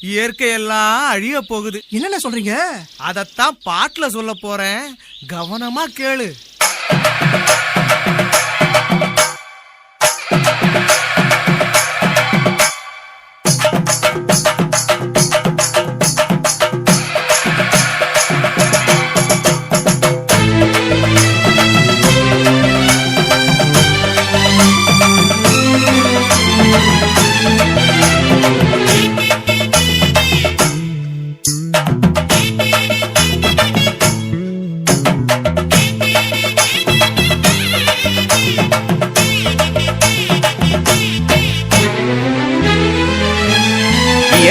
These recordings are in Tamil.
இயற்கை எல்லாம் அழிய போகுது. என்னென்ன சொல்றீங்க? அதத்தான் பாட்டுல சொல்ல போறேன். கவனமா கேளு.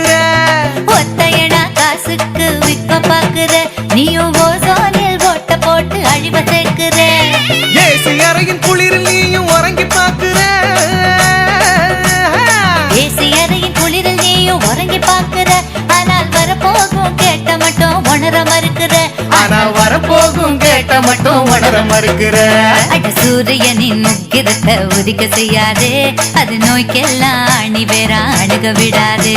சேர்க்கிற ஒத்தையடா காசுக்கு விற்க பாக்குற நீயும் ஓசோனில் ஓட்ட போட்டு அழிவ சேர்க்கிற. ஏசி அறையின் குளிரில் நீயும் உறங்கி பாக்குற ஏசி அறையின் குளிரில் நீயும் உறங்கி பாக்குற ஆனால் வரப்போகும் கேட்ட மட்டும் உணர மறுக்கிற. ஆனா வரப்போகும் கேட்ட மட்டும் உணர மறுக்கிற? அட சூரியனின் முக்கிரத்தை உதிக்க செய்யாதே. அது நோய்க்கெல்லாம் அணி வேற அணுக விடாதே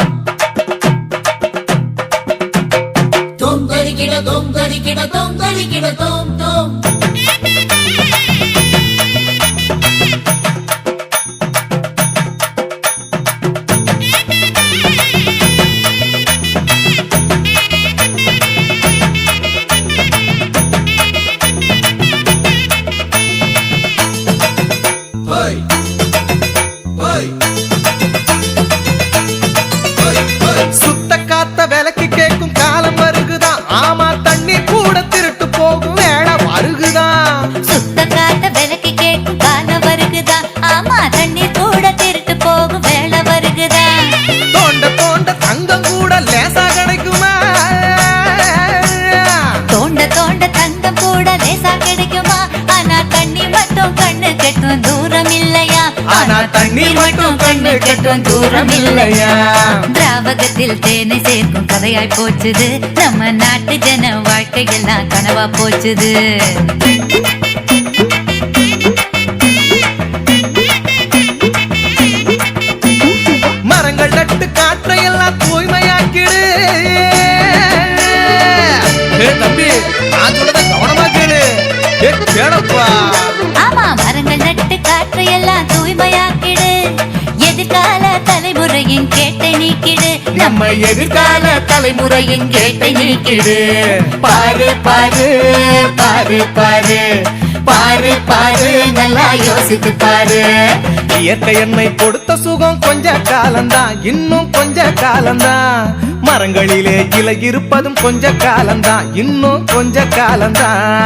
தருகிட தோம் தருகிட தோம் தருகிட தோம் தோம். சுத்த காத்த விலைக்கு லேசா கிடைக்குமா? ஆனா தண்ணி மட்டும் கண்ணு கெட்டும் தூரம் இல்லையா ஆனா தண்ணீர் மட்டும் கண்ணு கெட்டும் தூரம் இல்லையா திராவகத்தில் தேனை சேர்க்கும் கதையாய் போச்சுது. நம்ம நாட்டு ஜன வாழ்க்கையெல்லாம் கனவா போச்சுது. ஆமா மரங்கள் நட்டு காற்றை எல்லாம் தூய்மையாக்கிடு. எதிர் எதிர்கால தலைமுறையின் கேட்டை நீக்கிடு. நம்ம எதிர்கால தலைமுறையின் கேட்டை நீக்கிடு. பாரு பாரு பாரு பாரு. பாரு பாரு நல்லா யோசித்து பாரு. இயற்கை எண்ணெய் கொடுத்த சுகம் கொஞ்ச காலம்தான் இன்னும் கொஞ்ச காலம்தான். மரங்களிலே இலை இருப்பதும் கொஞ்ச காலம்தான் இன்னும் கொஞ்ச காலம்தான்.